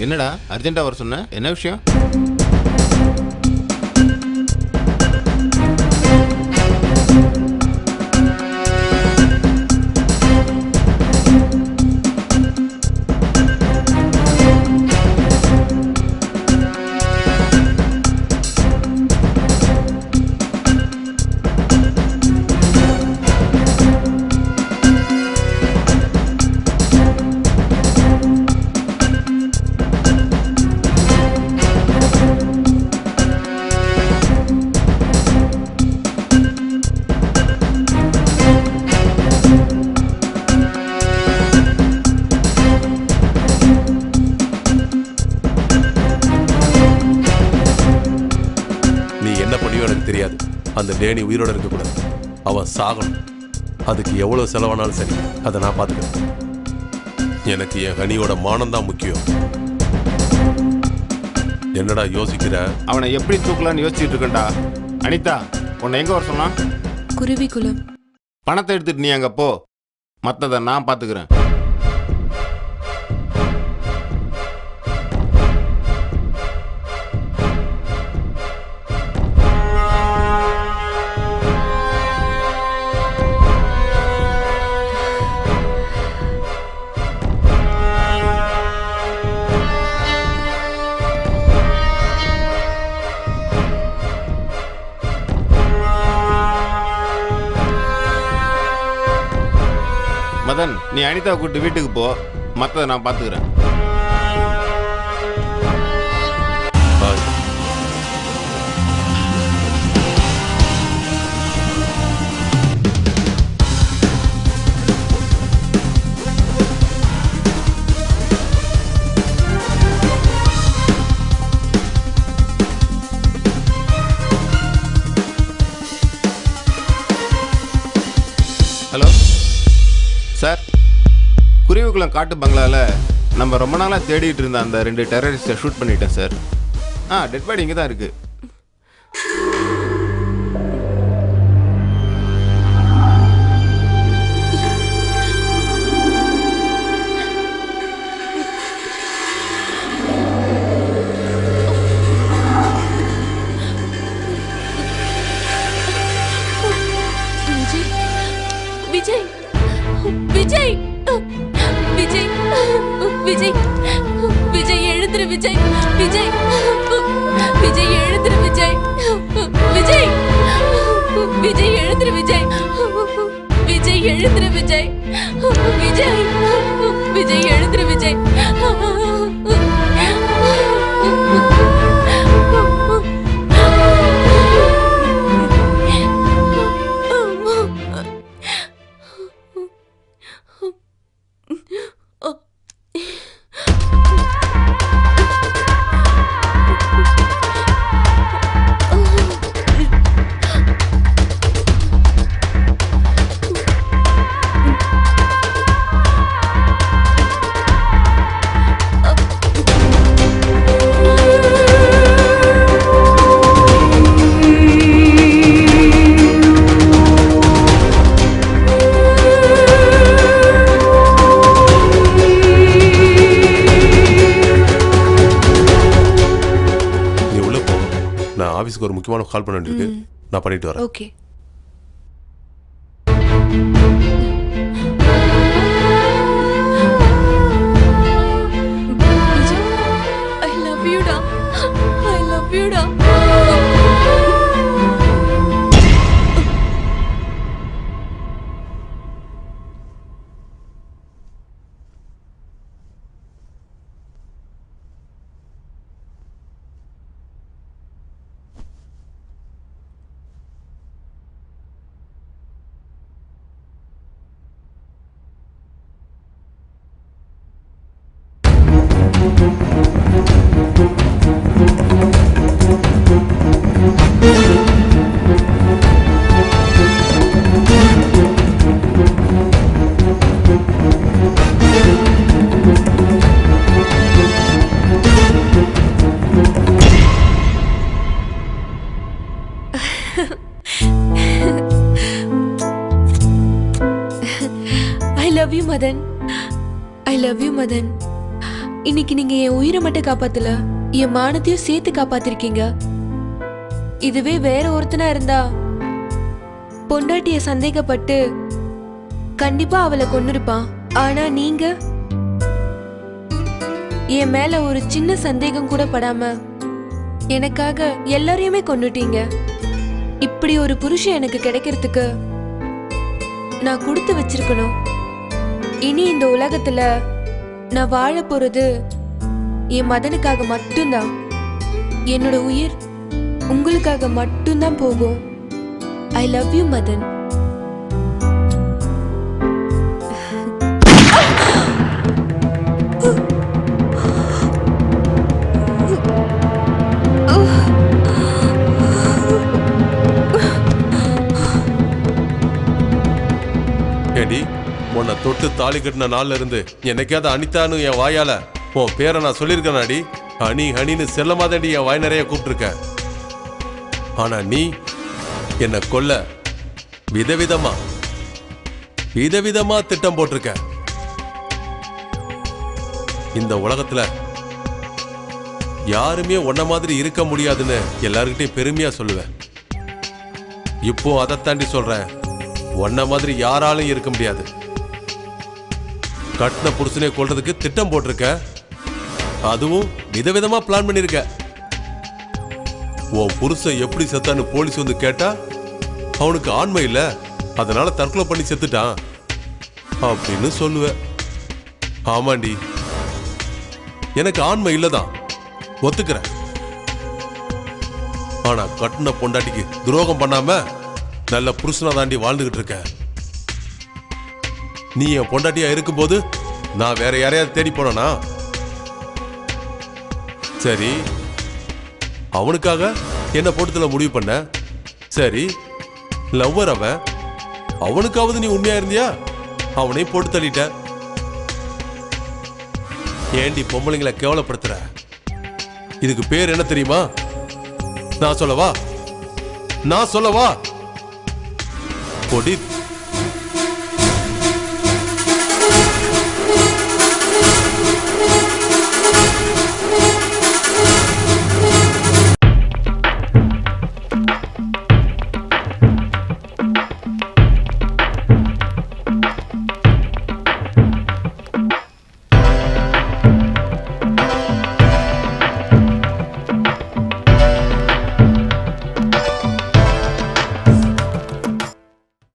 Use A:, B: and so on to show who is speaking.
A: என்னடா? அர்ஜென்ட்டா வர சொன்ன? என்ன விஷயம்?
B: அந்த டேனி உயிரோட இருக்கக்கூடாது. அவன் சாகணும். அதுக்கு எவ்வளவு செலவானாலும் சரி அதை நான் பார்த்துக்கிறேன். எனக்கு என் ஹனியோட மானம் தான் முக்கியம். என்னடா யோசிக்கிற?
A: அவனை எப்படி தூக்கலான்னு யோசிச்சுட்டு இருக்கேன்டா. அனிதா உன்னை எங்க வர சொன்னான்?
C: குருவிக்குளம்.
A: பணத்தை எடுத்துட்டு நீ அங்க போ. மற்றதை நான் பார்த்துக்கிறேன். மதன் நீ அனிதா கூப்பிட்டு வீட்டுக்கு போ. மற்றதை நான் பார்த்துக்கிறேன். ஹலோ சார் குருவிக்குளம் காட்டு பங்களாவில் நம்ம ரொம்ப நாளாக தேடிட்டு இருந்த அந்த ரெண்டு டெரரிஸ்ட்டை ஷூட் பண்ணிட்டேன் சார். ஆ டெட் பாடி இங்கே தான் இருக்குது
C: விஜய் விஜய். விஜய் விஜய் விஜய் விஜய் எழுந்துரு விஜய் விஜய் விஜய் எழுந்துரு விஜய் விஜய் விஜய் எழுந்துரு விஜய் விஜய் எழுந்துரு விஜய் விஜய் விஜய் எழுந்துரு விஜய்.
B: நான் ஆபீஸ்க்கு ஒரு முக்கியமான கால் பண்ண வேண்டியிருக்கு. நான் பண்ணிட்டு வரேன்.
C: Okay. Love you Madan I love you Madan
D: இன்னைக்கு நீங்க என் உயிரை மட்டும் காப்பாத்தல என் மானத்தையும் சேர்த்து காப்பாத்திருக்கீங்க. இதுவே வேற ஒருத்தனா இருந்தா பொண்டாட்டிய சந்தேகப்பட்டு கண்டிப்பா அவளை கொன்னிருப்பான். ஆனா நீங்க என் மேல ஒரு சின்ன சந்தேகம் கூட படாம எனக்காக எல்லாரையுமே கொண்டுட்டீங்க இப்படி ஒரு புருஷன் எனக்கு கிடைக்கிறதுக்கு நான் கொடுத்து வச்சிருக்கணும். இனி இந்த உலகத்துல நான் வாழ போறது என் மதனுக்காக மட்டும்தான். என்னோட உயிர் உங்களுக்காக மட்டும்தான் போகும். I love you Madan.
B: ஏடி உன்னை தொட்டு தாலி கட்டின நாள்ல இருந்து என்னைக்காவது அனிதான்னு என் வாயால உன் பேரை நான் சொல்லியிருக்கேனாடி? ஹனி ஹனின்னு செல்லமாதடி என் வாய் நிறைய கூப்பிட்டுருக்க. ஆனா நீ என்னை கொல்ல. விதவிதமா விதவிதமா திட்டம் போட்டிருக்க. இந்த உலகத்துல யாருமே உன்ன மாதிரி இருக்க முடியாதுன்னு எல்லாருக்கிட்டையும் பெருமையா சொல்லுவேன். இப்போ அதை தாண்டி சொல்றேன். உன்ன மாதிரி யாராலும் இருக்க முடியாது. கட்டின புருஷனை கொள்றதுக்கு திட்டம் போட்டிருக்க? அதுவும் விதவிதமா பிளான் பண்ணிருக்க. உன் புருஷன் எப்படி செத்தான்னு போலீஸ் வந்து கேட்டா அவனுக்கு ஆண்மை இல்ல. அதனால தற்கொலை பண்ணி செத்துட்டான். அப்படின்னு சொல்லுவ. ஆமாண்டி. எனக்கு ஆண்மை இல்லதான். ஒத்துக்கிறேன். ஆனா கட்டின பொண்டாட்டிக்கு துரோகம் பண்ணாம நல்ல புருஷனா தாண்டி வாழ்ந்துகிட்டு இருக்கேன் நீ என் பொண்டாட்டியா இருக்கும்போது நான் வேற யாரையாவது தேடி போனா சரி. அவனுக்காக என்ன போட்டதுல முடிவு பண்ண? சரி. லவ்வர் அவன். அவனுக்காவது நீ உண்மையா இருந்தியா? அவனையும் போட்டு தள்ளிட்ட. ஏண்டி பொம்பளைங்களை கேவலப்படுத்துற? இதுக்கு பேர் என்ன தெரியுமா? நான் சொல்லவா? நான் சொல்லவா? கொடி